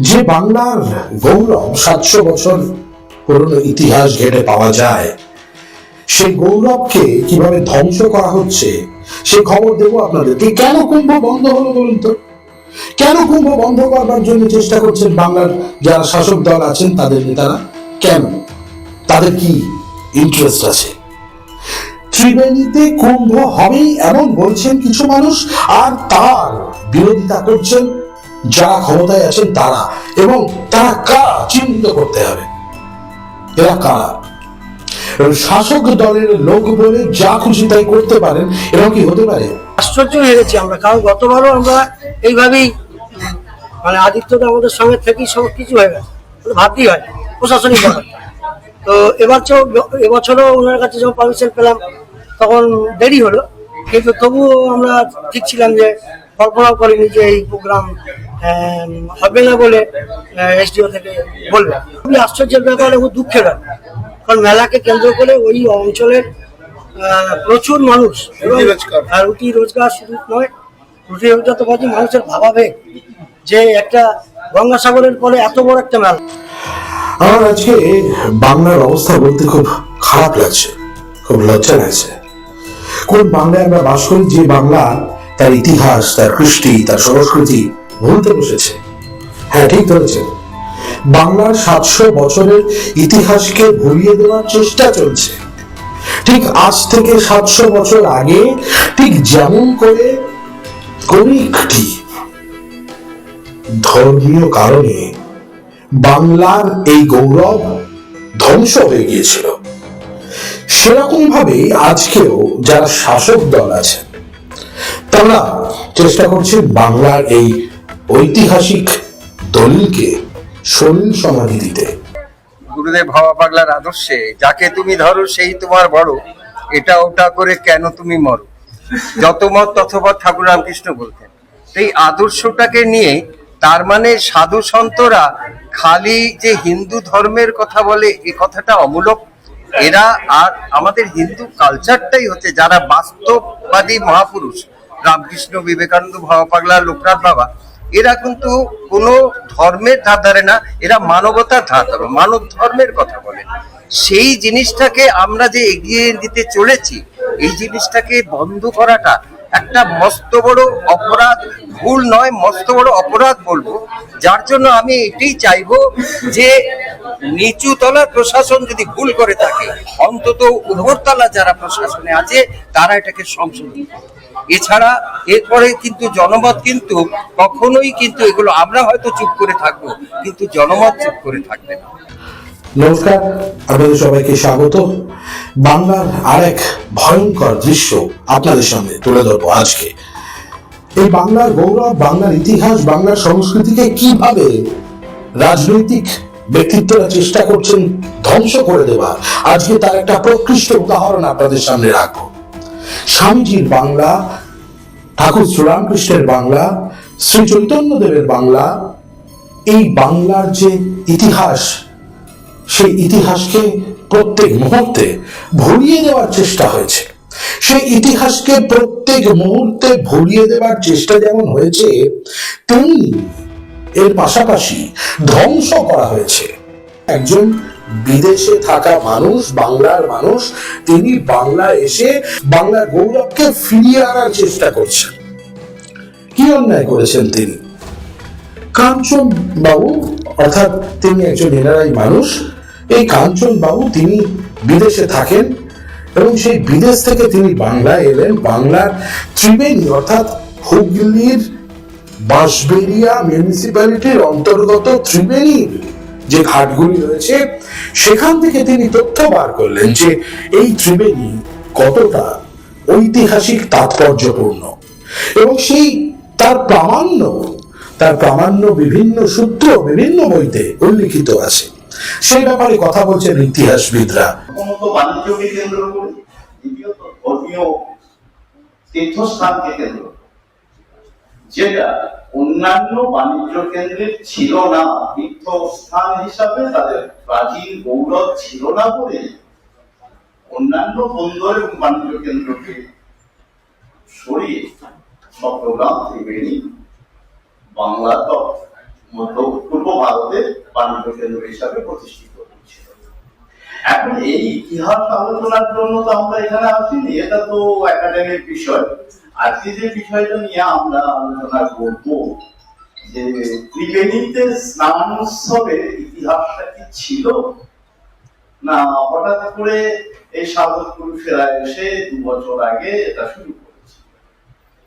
যে বাংলার গৌরব সাতশো বছর পুরনো ইতিহাস ঘেটে পাওয়া যায়, সেই গৌরবকে কীভাবে ধ্বংস করা হচ্ছে, সে খবর দেবো আপনাদেরকে। কেন কুম্ভ বন্ধ হলো বলুন তো? কেন কুম্ভ বন্ধ করবার জন্য চেষ্টা করছেন বাংলার যারা শাসক দল আছেন, তাদের নেতারা? কেন? তাদের কি ইন্টারেস্ট আছে? ত্রিবেণীতে কুম্ভ হবেই এমন বলছেন কিছু মানুষ, আর তার বিরোধিতা করছেন যারা ক্ষমতায় আছেন তারা এবং তারা কারা চিহ্নিত করতে হবে। এরা কারা? শাসক দলের লোক বলে যা খুশি তাই করতে পারেন এরকম কি হতে পারে? আশ্চর্য হয়ে গেছি আমরা, কারণ গতবারও আমরা এইভাবেই মানে আদিত্যটা আমাদের সঙ্গে থেকেই সব কিছু হয়ে গেছে। ভাবতেই হয় প্রশাসনিক ব্যাপার তো এবার এবছরও ওনার কাছে যখন পারমিশন পেলাম, তখন দেরি হলো। কিন্তু তবুও আমরা ঠিক ছিলাম যে কল্পনাও করিনি যে এই প্রোগ্রাম হবে না বলে এসডিও থেকে বলবে। খুবই আশ্চর্যের ব্যাপার এবং দুঃখের ব্যাপার। কারণ মেলাকে কেন্দ্র করে ওই অঞ্চলের প্রচুর মানুষ আর রুটি রোজগার শুধু নয় রুটি রোজগার তো বলছি মানুষের ভাবাবে যে একটা গঙ্গাসাগরের পরে এত বড় একটা মেলা। আমার আজকে বাংলার অবস্থা বলতে খুব খারাপ লাগছে খুব লজ্জা লাগছে। কোন বাংলায় আমরা বাস করি যে বাংলা তার ইতিহাস তার কৃষ্টি তার সংস্কৃতি ভুলতে বসেছে। হ্যাঁ ঠিক ধরেছেন। বাংলার সাতশো বছরের ইতিহাসকে ভুলিয়ে দেওয়ার চেষ্টা চলছে। ঠিক আজ থেকে সাতশো বছর আগে ঠিক যেমন করে ধর্মীয় কারণে বাংলার এই গৌরব ধ্বংস হয়ে গিয়েছিল। সেরকম ভাবে আজকেও যারা শাসক দল আছেন, তারা চেষ্টা করছে বাংলার এই ঐতিহাসিক দলিলকে সলিল সমাধি দিতে। গুরুদেব ভাবা পাগলার আদর্শে, যাকে তুমি ধরো সেই তোমার বড়, এটা ওটা করে কেন তুমি মরো? যত মত তথপথ ঠাকুর রামকৃষ্ণ বলতেন। এই আদর্শটাকে নিয়ে তার মানে সাধু সন্তরা খালি যে হিন্দু ধর্মের কথা বলে, এ কথাটা অমূলক। এরা আর আমাদের হিন্দু কালচারটাই হচ্ছে যারা বাস্তববাদী মহাপুরুষ। রামকৃষ্ণ বিবেকানন্দ ভাবা পাগলা, লোকনাথ বাবা এরা কিন্তু কোনো ধর্মের ধার ধারে না, এরা মানবতার ধার ধারে, মানব ধর্মের কথা বলে সেই জিনিসটাকে আমরা যে এগিয়ে দিতে চলেছি, এই জিনিসটাকে বন্ধ করাটা একটা মস্ত বড় অপরাধ, ভুল নয়, মস্ত বড় অপরাধ বলব যার জন্য আমি এটাই চাইব যে নিচু তলার প্রশাসন যদি ভুল করে থাকে, অন্তত উপরতলা যারা প্রশাসনে আছে, তারা এটাকে সংশোধন। এছাড়া এরপরে কিন্তু জনমত কিন্তু কখনোই কিন্তু এগুলো আমরা হয়তো চুপ করে থাকব, কিন্তু জনমত চুপ করে থাকবে না। নমস্কার, আপনাদের সবাইকে স্বাগত। বাংলার আরেক ভয়ঙ্কর দৃশ্য আপনাদের সামনে তুলে ধরবো আজকে। এই বাংলার গৌরব, বাংলার ইতিহাস, বাংলার সংস্কৃতিকে কীভাবে রাজনৈতিক ব্যক্তিত্বরা চেষ্টা করছেন ধ্বংস করে দেওয়া, আজকে তার একটা প্রকৃষ্ট উদাহরণ আপনাদের সামনে রাখব। স্বামীজির বাংলা, ঠাকুর শ্রীরামকৃষ্ণের বাংলা, শ্রী চৈতন্যদেবের বাংলা, এই বাংলার যে ইতিহাস, সেই ইতিহাসকে প্রত্যেক মুহূর্তে ভরিয়ে দেওয়ার চেষ্টা হয়েছে। সেই ইতিহাসকে প্রত্যেক মুহূর্তে ভুলিয়ে দেওয়ার চেষ্টা যেমন হয়েছে, তেমনি এর পাশাপাশি ধ্বংস করা হয়েছে। একজন বিদেশে থাকা মানুষ, বাংলার মানুষ, তিনি বাংলা এসে বাংলার গৌরবকে ফিরিয়ে আনার চেষ্টা করছেন। কি অন্যায় করেছেন তিনি? কাঞ্চন বাবু, অর্থাৎ তিনি একজন এনআরআই মানুষ, এই কাঞ্চন বাবু তিনি বিদেশে থাকেন এবং সেই বিদেশ থেকে তিনি বাংলায় এলেন। বাংলার ত্রিবেণী, অর্থাৎ হুগলির বাঁশবেরিয়া মিউনিসিপ্যালিটির অন্তর্গত ত্রিবেণীর যে ঘাটগুলি রয়েছে, সেখান থেকে তিনি তথ্য বার করলেন যে এই ত্রিবেণী কতটা ঐতিহাসিক তাৎপর্যপূর্ণ। এবং সেই তার প্রামাণ্য তার প্রামাণ্য বিভিন্ন সূত্র, বিভিন্ন বইতে উল্লিখিত আছে। সেই ব্যাপারে কথা বলছেন ইতিহাসবিদরা। বাণিজ্যকে কেন্দ্র করে, দ্বিতীয়ত ধর্মীয় তীর্থস্থানকে কেন্দ্র। যেটা অন্যান্য বাণিজ্য কেন্দ্রে ছিল না, তীর্থস্থান হিসাবে তাদের প্রাচীন গৌরব ছিল না বলে অন্যান্য বন্দর এবং বাণিজ্য কেন্দ্রকে সরিয়ে চট্টগ্রাম ত্রিবেণী বাংলার মধ্য, পূর্ব ভারতে বাণিজ্য কেন্দ্র হিসাবে প্রতিষ্ঠিত এখন এই ইতিহাস আলোচনার জন্য তো আমরা এখানে আসিনি, এটা তো একাডেমিক বিষয়। আজকে যে বিষয়টা নিয়ে আমরা আলোচনা করব, যে ত্রিবেণীতে স্নান উৎসবের ইতিহাসটা কি ছিল? না, হঠাৎ করে এই সাধক পুরুষেরা এসে দু বছর আগে এটা শুরু করেছে।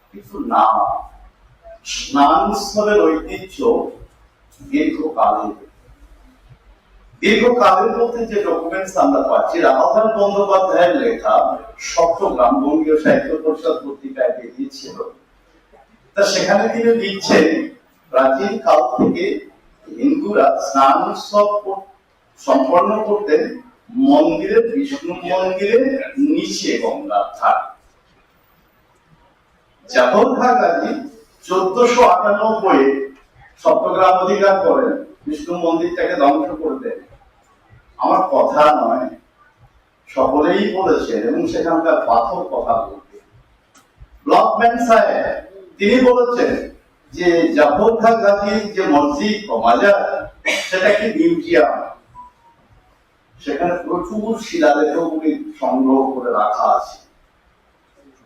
কিন্তু না স্নান উৎসবের ঐতিহ্য দীর্ঘকালীন দীর্ঘকালের মধ্যে যে ডকুমেন্টস আমরা পাচ্ছি বন্দ্যোপাধ্যায়ের লেখা সপ্তগ্রাম বঙ্গীয় সাহিত্য পরিষদ পত্রিকায় বেরিয়েছিল তা সেখানে তিনি লিখছেন, প্রাচীন কাল থেকে হিন্দুরা স্নান উৎসব সম্পন্ন করতেন মন্দিরের বিষ্ণু মন্দিরের নিচে গঙ্গার ধার। জাফর খা গাজী চোদ্দশো আটানব্বই সপ্তগ্রাম অধিকার করেন, বিষ্ণু মন্দিরটাকে ধ্বংস করতেন আমার কথা নয়। সকলেই বলেছেন, এবং সেখানকার পাথর কথা বলতে ব্লকম্যান সাহেব, তিনি বলেছেন যে জাফর খা যে মসজিদ ও মাজার, সেটা কি মিউজিয়াম সেখানে প্রচুর শিলালেখগুলি সংগ্রহ করে রাখা আছে।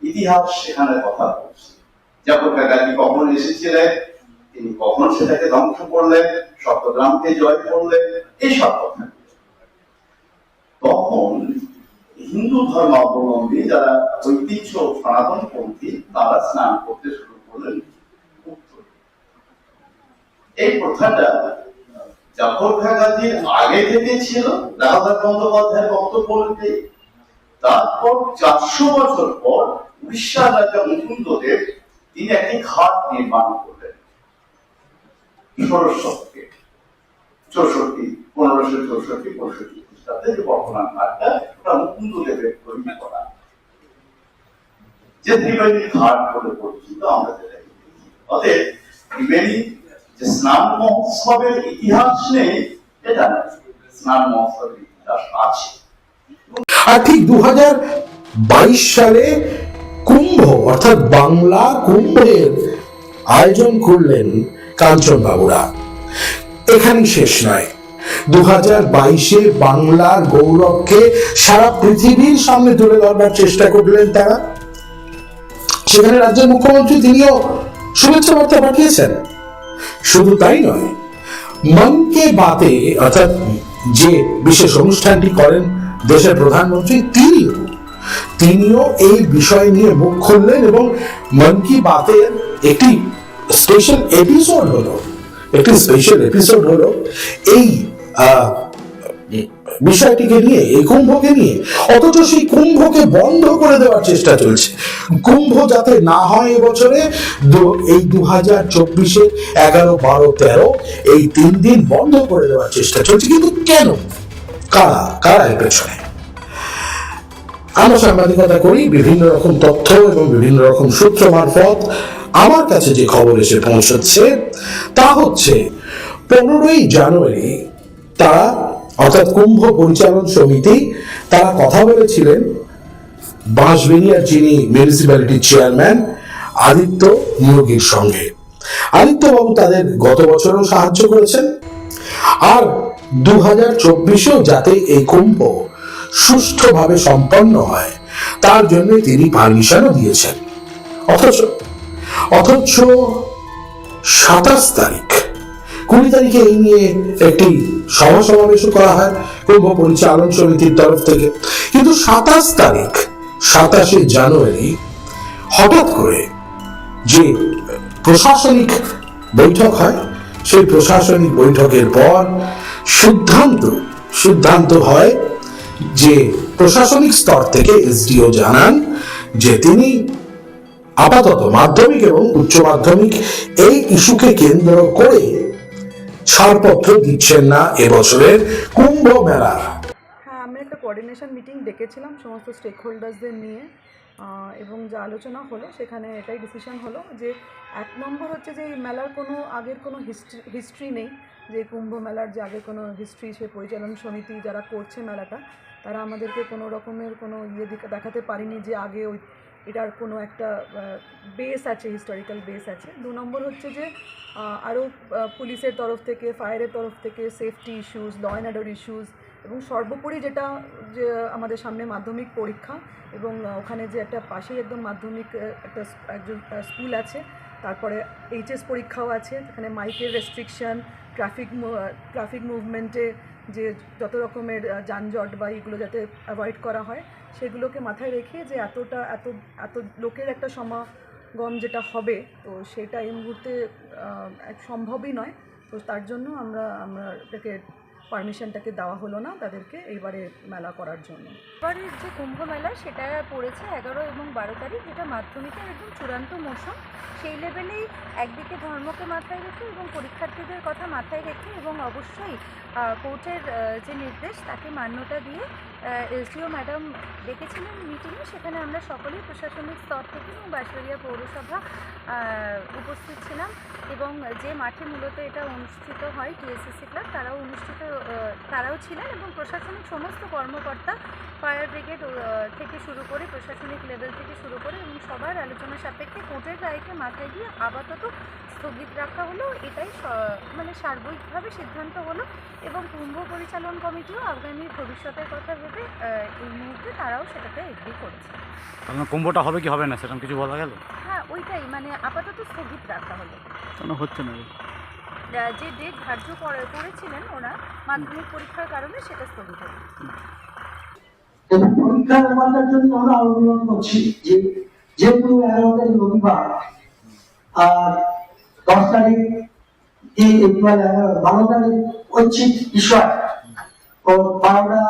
ইতিহাস সেখানে কথা বলছে। জাফর খা গাজী কখন এসেছিলেন? তিনি কখন সেটাকে ধ্বংস করলেন? সপ্তগ্রামকে জয় করলেন? এইসব কথা। তখন হিন্দু ধর্মাবলম্বী যারা ঐতিহ্য সনাতনপন্থী তারা স্নান করতে শুরু করলেন। এই প্রথাটা জাফর খা গাজীর আগে থেকে ছিল। দামোদর বন্দ্যোপাধ্যায়ের বক্তব্য অনুযায়ী তারপর চারশো বছর পর উড়িষ্যার রাজা মুকুন্দদেব তিনি একটি ঘাট নির্মাণ করলেন। ষোড়শকে চৌষট্টি, পনেরোশো চৌষট্টি, পঁয়ষট্টি। যে বর্তমান মুকুন্দদেবের তৈরি করা যে বলে পরিচিত আমরা। অতএব যে স্নান মহোৎসবের ইতিহাস নেই এটা স্নান মহোৎসবের ইতিহাস আছে ঠিক দু বাইশ সালে কুম্ভ, অর্থাৎ বাংলা কুম্ভের আয়োজন করলেন কাঞ্চন বাবুরা এখানেই শেষ নয় দু হাজার বাইশে বাংলার গৌরবকে সারা পৃথিবীর সামনে তুলে ধরবার চেষ্টা করলেন তারা। সেখানে রাজ্যের মুখ্যমন্ত্রী তিনিও শুভেচ্ছা বার্তা পাঠিয়েছেন। শুধু তাই নয়, মন কে বাতে অর্থাৎ যে বিশেষ অনুষ্ঠানটি করেন দেশের প্রধানমন্ত্রী, তিনিও তিনিও এই বিষয় নিয়ে মুখ খুললেন এবং মন কি বাতের একটি স্পেশাল এপিসোড হলো, একটি স্পেশাল এপিসোড হলো এই বিষয়টিকে নিয়ে, এই কুম্ভকে নিয়ে, অথচ সেই কুম্ভকে বন্ধ করে দেওয়ার চেষ্টা চলছে। কুম্ভ যাতে না হয় এবছরে এই দু হাজার চব্বিশে এগারো, বারো, তেরো, এই তিন দিন বন্ধ করে দেওয়ার চেষ্টা চলছে। কিন্তু কেন? কারা? কারা এর পেছনে? আমরা সাংবাদিকতা করি, বিভিন্ন রকম তথ্য এবং বিভিন্ন রকম সূত্র মারফত। আমার কাছে যে খবর এসে পৌঁছচ্ছে, তা হচ্ছে, পনেরোই জানুয়ারি তারা, অর্থাৎ কুম্ভ পরিচালন সমিতি, তারা কথা বলেছিলেন। বাঁশবেরিয়ার যিনি মিউনিসিপ্যালিটির চেয়ারম্যান আদিত্য নিয়োগীর সঙ্গে। আদিত্যবাবু তাদের গত বছরও সাহায্য করেছেন। আর দু হাজার চব্বিশেও যাতে এই কুম্ভ সুষ্ঠুভাবে সম্পন্ন হয়, তার জন্য তিনি পারমিশনও দিয়েছেন। অথচ অথচ সাতাশ তারিখ কুড়ি তারিখে এই নিয়ে একটি সভা সমাবেশও করা হয়, কুম্ভ পরিচালন সমিতির তরফ থেকে। কিন্তু সাতাশ তারিখ, সাতাশে জানুয়ারি, হঠাৎ করে যে প্রশাসনিক বৈঠক হয়, সেই প্রশাসনিক বৈঠকের পর সিদ্ধান্ত সিদ্ধান্ত হয় যে প্রশাসনিক স্তর থেকে এসডিও জানান যে তিনি আপাতত মাধ্যমিক এবং উচ্চ মাধ্যমিক এই ইস্যুকে কেন্দ্র করে ছাড়পত্র দিচ্ছেন না এবছরের কুম্ভ মেলা। হ্যাঁ আমরা একটা কোঅর্ডিনেশন মিটিং ডেকেছিলাম সমস্ত স্টেক হোল্ডার্সদের নিয়ে এবং যা আলোচনা হলো সেখানে এটাই ডিসিশন হলো যে এক নম্বর হচ্ছে যে এই মেলার কোনো আগের কোনো হিস্ট্রি হিস্ট্রি নেই, যে কুম্ভ মেলার যে আগের কোনো হিস্ট্রি সে পরিচালন সমিতি যারা করছে মেলাটা, তারা আমাদেরকে কোনো রকমের কোনো ইয়ে দেখাতে পারেনি যে আগে ওই এটার কোনো একটা বেস আছে হিস্টোরিক্যাল বেস আছে। দু নম্বর হচ্ছে যে আরও পুলিশের তরফ থেকে ফায়ারের তরফ থেকে safety issues law and order issues এবং সর্বোপরি যেটা, যে আমাদের সামনে মাধ্যমিক পরীক্ষা এবং ওখানে যে একটা পাশেই একদম মাধ্যমিক একটা একজন স্কুল আছে। তারপরে এইচএস পরীক্ষাও আছে। এখানে মাইকের রেস্ট্রিকশন ট্রাফিক ট্রাফিক মুভমেন্টে যে যত রকমের যানজট বা এইগুলো যাতে অ্যাভয়েড করা হয়, সেগুলোকে মাথায় রেখে যে এতটা, এত এত লোকের একটা সমাগম যেটা হবে, তো সেটা এই মুহূর্তে সম্ভবই নয়। তো তার জন্য আমরা আমরা এটাকে পারমিশনটাকে দেওয়া হলো না তাদেরকে এবারে মেলা করার জন্য। এবারের যে কুম্ভ মেলা সেটা পড়েছে এগারো এবং বারো তারিখ যেটা মাধ্যমিকের একদম চূড়ান্ত মৌসুম। সেই লেভেলেই একদিকে ধর্মকে মাথায় রেখে এবং পরীক্ষার্থীদের কথা মাথায় রেখে এবং অবশ্যই কোর্টের যে নির্দেশ তাকে মান্যতা দিয়ে এসডিও ম্যাডাম ডেকেছিলেন মিটিংয়ে সেখানে আমরা সকলেই প্রশাসনিক স্তর থেকে এবং বাঁশবাড়িয়া পৌরসভা উপস্থিত ছিলাম এবং যে মাঠে মূলত এটা অনুষ্ঠিত হয় টিএসসিসি ক্লাব, তারাও অনুষ্ঠিত তারাও ছিলেন এবং প্রশাসনিক সমস্ত কর্মকর্তা ফায়ার ব্রিগেড থেকে শুরু করে প্রশাসনিক লেভেল থেকে শুরু করে এবং সবার আলোচনা সাপেক্ষে কোর্টের রায়কে মাথায় দিয়ে আপাতত স্থগিত রাখা হলো। এটাই মানে সার্বিকভাবে সিদ্ধান্ত হলো এবং কুম্ভ পরিচালন কমিটিও আগামী ভবিষ্যতের কথা ভেবে এই মুহূর্তে তারাও সেটাতে এগ্রি করেছে। কুম্ভটা হবে কি হবে না সেরকম কিছু বলা গেল? হ্যাঁ ওইটাই মানে আপাতত স্থগিত রাখা হলো। কেন হচ্ছে না? যে ডেট ধার্য করেছিলেন ওরা মাধ্যমিক পরীক্ষার কারণে সেটা স্থগিত হলো। এবং পরীক্ষার ব্যাপারটার জন্য আমরা আন্দোলন করছি যে যেহেতু এগারো তারিখ রবিবার, আর দশ তারিখ বারো তারিখ ঐচ্ছিক বিষয়। ও বারোটা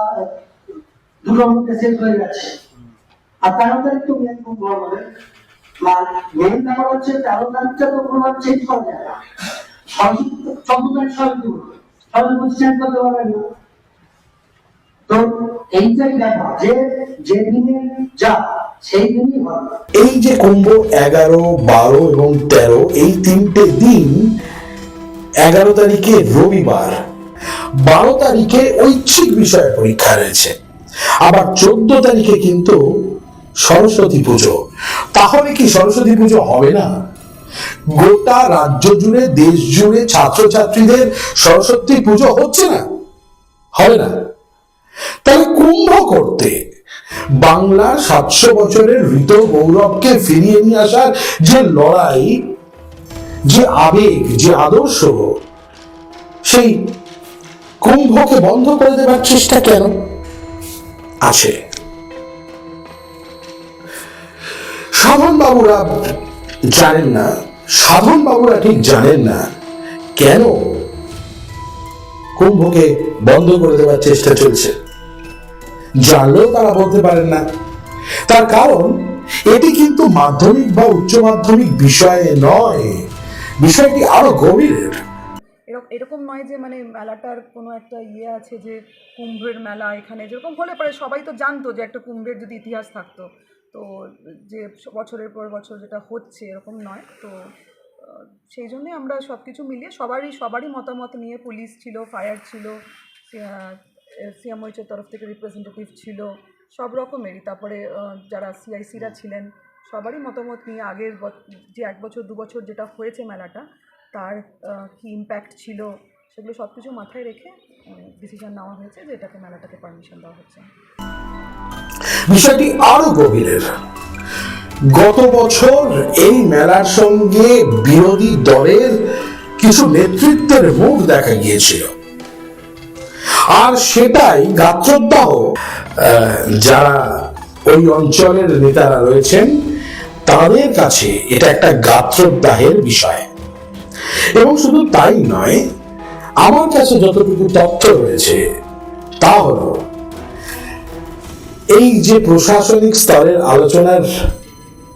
দুটোর মধ্যে শেষ হয়ে গেছে। আর তেরো তারিখ তো মেন ভালো হবে। মেন ব্যাপার হচ্ছে তেরো তারিখটা তো কোনো চেঞ্জ করা যায় না। চোদ্দ তারিখ সবাই সবাই চেঞ্জ করতে পারবেন না। তো এই যে কুম্ভ এগারো, বারো এবং তেরো, এই তিনটে দিন এগারো তারিখে রবিবার, বারো তারিখে ঐচ্ছিক বিষয়ে পরীক্ষা রয়েছে। আবার চোদ্দ তারিখে কিন্তু সরস্বতী পুজো। তাহলে কি সরস্বতী পুজো হবে না? গোটা রাজ্য জুড়ে, দেশ জুড়ে ছাত্রছাত্রীদের সরস্বতী পুজো হচ্ছে না? হবে না। তাহলে কুম্ভ করতে। বাংলার সাতশো বছরের ঋত গৌরবকে ফিরিয়ে নিয়ে আসার যে লড়াই, যে আবেগ, যে আদর্শ, সেই কুম্ভকে বন্ধ করে দেবার চেষ্টা কেন আছে? সাধন বাবুরা জানেন না সাধন বাবুরা ঠিক জানেন না কেন কুম্ভকে বন্ধ করে দেওয়ার চেষ্টা চলছে। জানলেও তারা বলতে পারেন না। তার কারণ, এটি কিন্তু মাধ্যমিক বা উচ্চ মাধ্যমিক বিষয়ে নয়। বিষয়টি আরও গভীরের। এরকম নয় যে মানে মেলাটার কোনো একটা ইয়ে আছে যে, কুম্ভের মেলা এখানে, যেরকম হলে পরে সবাই তো জানতো যে একটা কুম্ভের যদি ইতিহাস থাকতো। তো, যে বছরের পর বছর যেটা হচ্ছে, এরকম নয়। তো সেই জন্যই আমরা সব কিছু মিলিয়ে সবারই সবারই মতামত নিয়ে পুলিশ ছিল, ফায়ার ছিল সিএমওইচের তরফ থেকে রিপ্রেজেন্টেটিভ ছিল সব রকমেরই। তারপরে যারা সিআইসিরা ছিলেন সবারই মতামত নিয়ে আগের যে এক বছর দু বছর যেটা হয়েছে মেলাটা তার কি ইম্প্যাক্ট ছিল সেগুলো সব কিছু মাথায় রেখে ডিসিশন নেওয়া হয়েছে যে এটাকে মেলাটাকে পারমিশন দেওয়া হচ্ছে। বিষয়টি আরও গভীরের। গত বছর এই মেলার সঙ্গে বিরোধী দলের কিছু নেতৃত্বের মুখ দেখা গিয়েছিল। আর সেটাই গাত্রদাহ আহ, যারা ওই অঞ্চলের নেতারা রয়েছেন তাদের কাছে এটা একটা গাত্রদাহের বিষয়। এবং শুধু তাই নয় আমার কাছে যতটুকু তথ্য রয়েছে তা হলো এই যে প্রশাসনিক স্তরের আলোচনার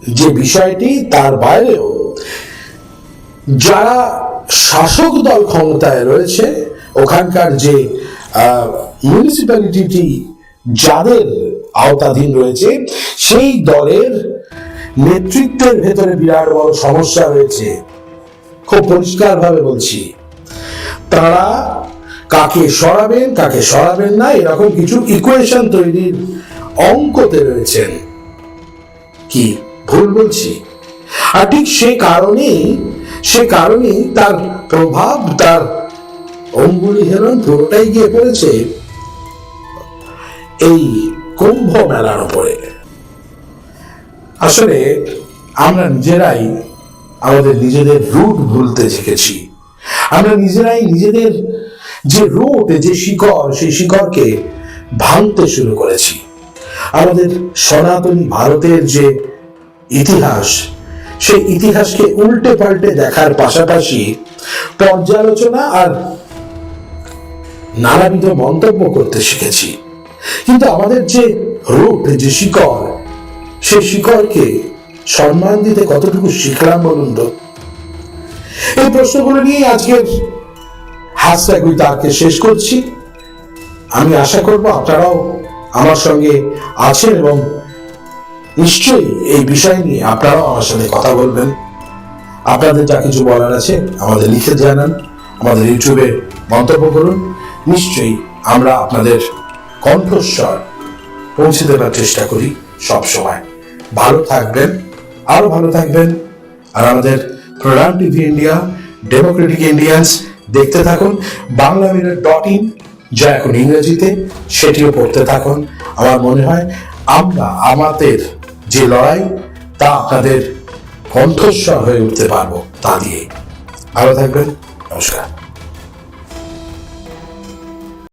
যে বিষয়টি তার বাইরেও যারা শাসক দল ক্ষমতায় রয়েছে ওখানকার যে মিউনিসিপ্যালিটি যাদের আওতাধীন রয়েছে, সেই দলের নেতৃত্বের ভেতরে বিরাট বড় সমস্যা রয়েছে। খুব পরিষ্কারভাবে বলছি। তারা কাকে সরাবেন কাকে সরাবেন না, এরকম কিছু ইকুয়েশন তৈরির অঙ্কতে রয়েছেন। কি ভুল বলছি? আর ঠিক সে কারণেই সে কারণেই তার প্রভাব, তার অঙ্গুলি হেলন পুরোটাই গিয়ে পড়েছে এই কুম্ভ মেলার উপরে। আসলে আমরা নিজেরাই আমাদের নিজেদের রুট ভুলতে শিখেছি। আমরা নিজেরাই নিজেদের যে রুট, যে শিকড়, সেই শিকড়কে ভাঙতে শুরু করেছি। আমাদের সনাতনী ভারতের যে ইতিহাস, সেই ইতিহাসকে উল্টে পাল্টে দেখার পাশাপাশি পর্যালোচনা আর নানাবিধ মন্তব্য করতে শিখেছি। কিন্তু আমাদের যে রুট যে শিকড়, সেই শিকড়কে সম্মান দিতে কতটুকু শিখলাম বলুন তো? এই প্রশ্নগুলো নিয়ে আজকের হ্যাশট্যাগ উইথ আরকে শেষ করছি। আমি আশা করব আপনারাও আমার সঙ্গে আছেন এবং নিশ্চয়ই এই বিষয় নিয়ে আপনারাও আমার সাথে কথা বলবেন। আপনাদের যা কিছু বলার আছে আমাদের লিখে জানান, আমাদের ইউটিউবে মন্তব্য করুন। নিশ্চয়ই আমরা আপনাদের কণ্ঠস্বর পৌঁছে দেবার চেষ্টা করি সব সময়। ভালো থাকবেন আরও ভালো থাকবেন। আর আমাদের program TV India, democratic Indians, দেখতে থাকুন। বাংলা মিরর ডট ইন, যা এখন ইংরেজিতে, সেটিও পড়তে থাকুন। আমার মনে হয় আমরা, আমাদের যে লড়াই, তা আপনাদের কণ্ঠস্বর হয়ে উঠতে পারব তা দিয়ে। ভালো থাকবেন, নমস্কার।